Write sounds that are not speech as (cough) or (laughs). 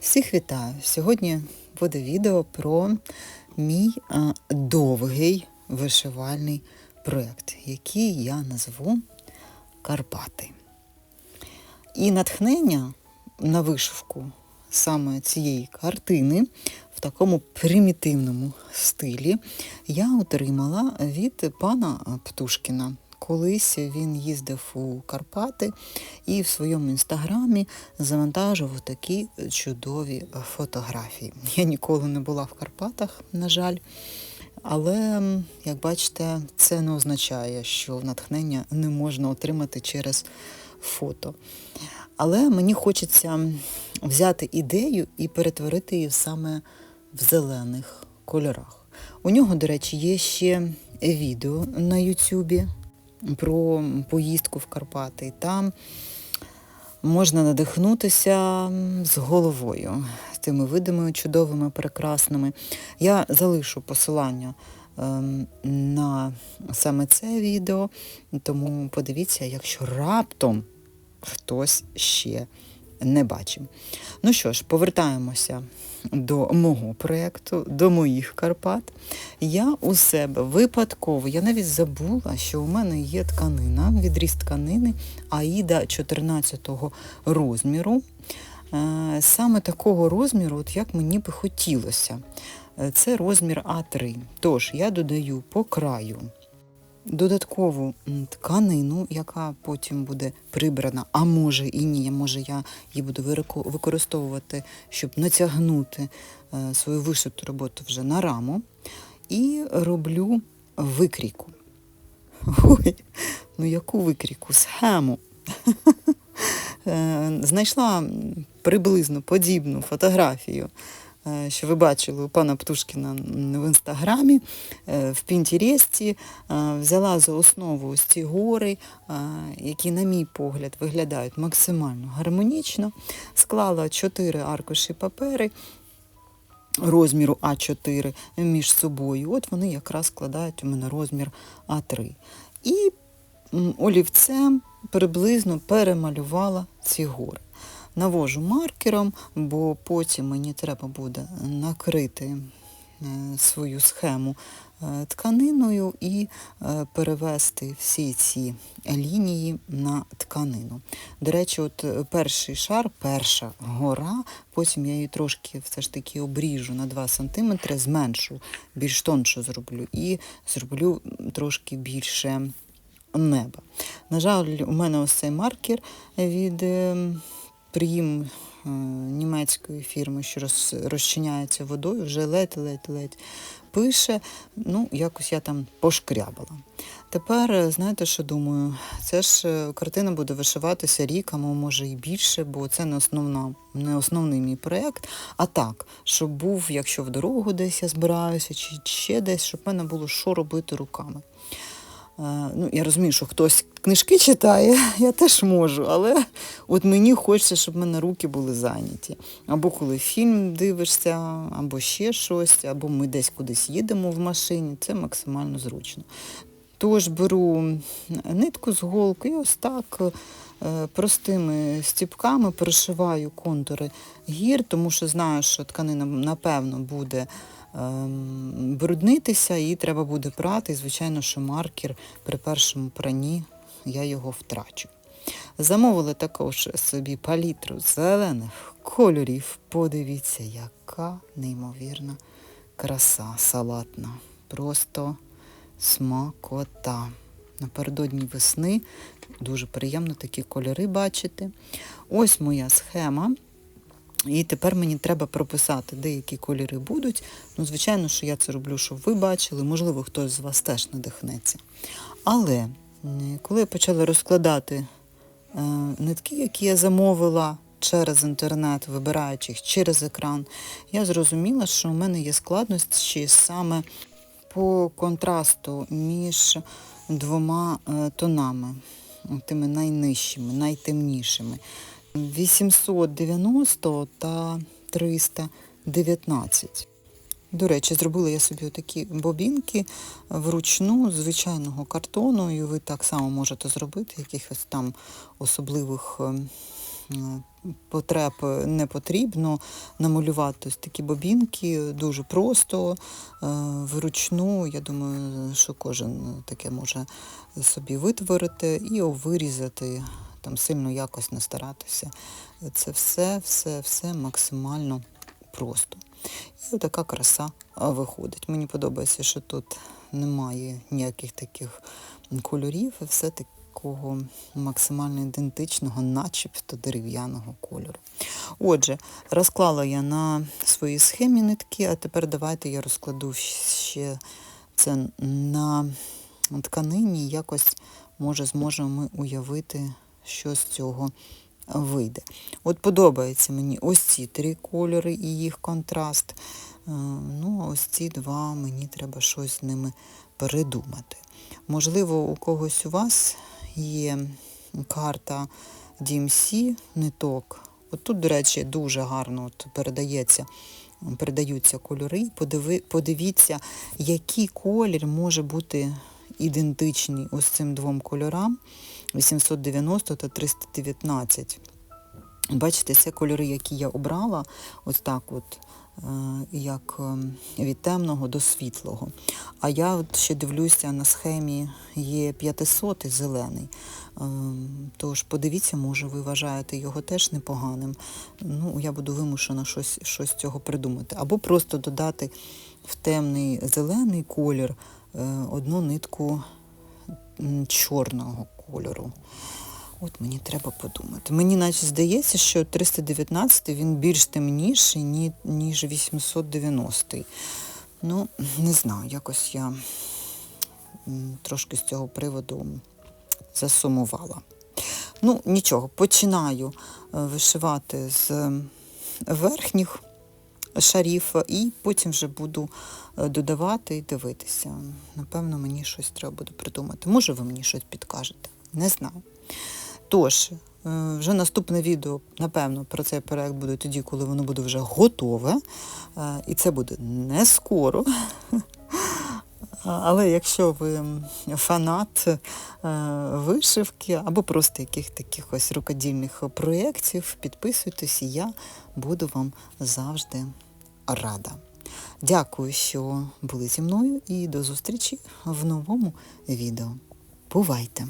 Всіх вітаю! Сьогодні буде відео про мій а, довгий вишивальний проєкт, який я назву Карпати. І натхнення на вишивку саме цієї картини в такому примітивному стилі я отримала від пана Птушкіна. Колись він їздив у Карпати і в своєму інстаграмі завантажував такі чудові фотографії. (laughs) Я ніколи не була в Карпатах, на жаль. Але, як бачите, це не означає, що натхнення не можна отримати через фото. Але мені хочеться взяти ідею і перетворити її саме в зелених кольорах. У нього, до речі, є ще відео на Ютубі про поїздку в Карпати. І там можна надихнутися з головою тими видами чудовими, прекрасними. Я залишу посилання ем, на саме це відео, тому подивіться, якщо раптом хтось ще не бачив. Ну що ж, повертаємося до мого проєкту, до моїх Карпат. Я у себе випадково, я навіть забула, що у мене є тканина, відріз тканини Аїда 14 розміру. Е, Саме такого розміру, от як мені би хотілося. Е, Це розмір А3. Тож я додаю по краю додаткову тканину, яка потім буде прибрана, а може і ні, може я її буду використовувати, щоб натягнути е, свою вишиту роботу вже на раму. І роблю викрійку. Ой, ну яку викрійку? Схему. (laughs) Е, Знайшла приблизно подібну фотографію, що ви бачили у пана Птушкіна в інстаграмі, е, в Пінтересті. Е, Взяла за основу ось ці гори, е, які, на мій погляд, виглядають максимально гармонічно. Склала чотири аркуші папери розміру А4 між собою. От вони якраз складають у мене розмір А3. І олівцем приблизно перемалювала ці гори. Навожу маркером, бо потім мені треба буде накрити е, свою схему е, тканиною і е, перевести всі ці лінії на тканину. До речі, от перший шар, перша гора, потім я її трошки все ж таки обріжу на 2 см, зменшу, більш тонше зроблю і зроблю трошки більше неба. На жаль, у мене ось цей маркер від е, е, німецької фірми, що роз, розчиняється водою, вже ледь-ледь-ледь пише. Ну, якось я там пошкрябала. Тепер, е, знаєте, що думаю? Це ж е, картина буде вишиватися рік, а може і більше, бо це не, основна, не основний мій проєкт. А так, щоб був, якщо в дорогу десь я збираюся, чи ще десь, щоб в мене було що робити руками. Ну, я розумію, що хтось книжки читає, (laughs) я теж можу, але от мені хочеться, щоб в мене руки були зайняті. Або коли фільм дивишся, або ще щось, або ми десь кудись їдемо в машині, це максимально зручно. Тож беру нитку з голки і ось так е, простими стіпками пришиваю контури гір, тому що знаю, що тканина, напевно, буде бруднитися, і треба буде прати. І, звичайно, що маркер при першому пранні я його втрачу. Замовили також собі палітру зелених кольорів. Подивіться, яка неймовірна краса салатна. Просто смакота. Напередодні весни дуже приємно такі кольори бачити. Ось моя схема. І тепер мені треба прописати, деякі кольори будуть. Ну, звичайно, що я це роблю, щоб ви бачили, можливо, хтось з вас теж надихнеться. Але коли я почала розкладати е, нитки, які я замовила через інтернет, вибираючи їх через екран, я зрозуміла, що у мене є складності саме по контрасту між двома е, тонами, тими найнижчими, найтемнішими. 890 та 319. До речі, зробила я собі такі бобінки вручну з звичайного картону, і ви так само можете зробити, якихось там особливих е, потреб не потрібно намалювати ось такі бобінки дуже просто, е, вручну. Я думаю, що кожен таке може собі витворити і вирізати, там сильно якось не старатися. Це все, все, все максимально просто. І така краса виходить. Мені подобається, що тут немає ніяких таких кольорів, і все такого максимально ідентичного, начебто дерев'яного кольору. Отже, розклала я на своїй схемі нитки, а тепер давайте я розкладу ще це на тканині, якось може зможемо ми уявити, що з цього вийде. От подобаються мені ось ці три кольори і їх контраст. Е, Ну, а ось ці два мені треба щось з ними передумати. Можливо, у когось у вас є карта DMC ниток. От тут, до речі, дуже гарно от передається, передаються кольори. Подиви, подивіться, який колір може бути ідентичний ось цим двом кольорам 890 та 319. Бачите, це кольори, які я обрала, ось так от, е, як е, від темного до світлого. А я от ще дивлюся, на схемі є 500 зелений. Е, Тож подивіться, може, ви вважаєте його теж непоганим. Ну, я буду вимушена щось, щось цього придумати. Або просто додати в темний зелений колір одну нитку чорного кольору. От мені треба подумати. Мені наче здається, що 319 він більш темніший, ніж 890. Ну, не знаю, якось я трошки з цього приводу засумувала. Ну, нічого, починаю е, вишивати з ем, верхніх шарів і потім вже буду е, додавати і дивитися. Напевно, мені щось треба буде придумати. Може, ви мені щось підкажете? Не знаю. Тож, е, вже наступне відео, напевно, про цей проект буде тоді, коли воно буде вже готове. Е, І це буде не скоро. (laughs) Але якщо ви фанат е, вишивки або просто яких таких ось рукодільних проєктів, підписуйтесь, і я буду вам завжди рада. Дякую, що були зі мною і до зустрічі в новому відео. Бувайте!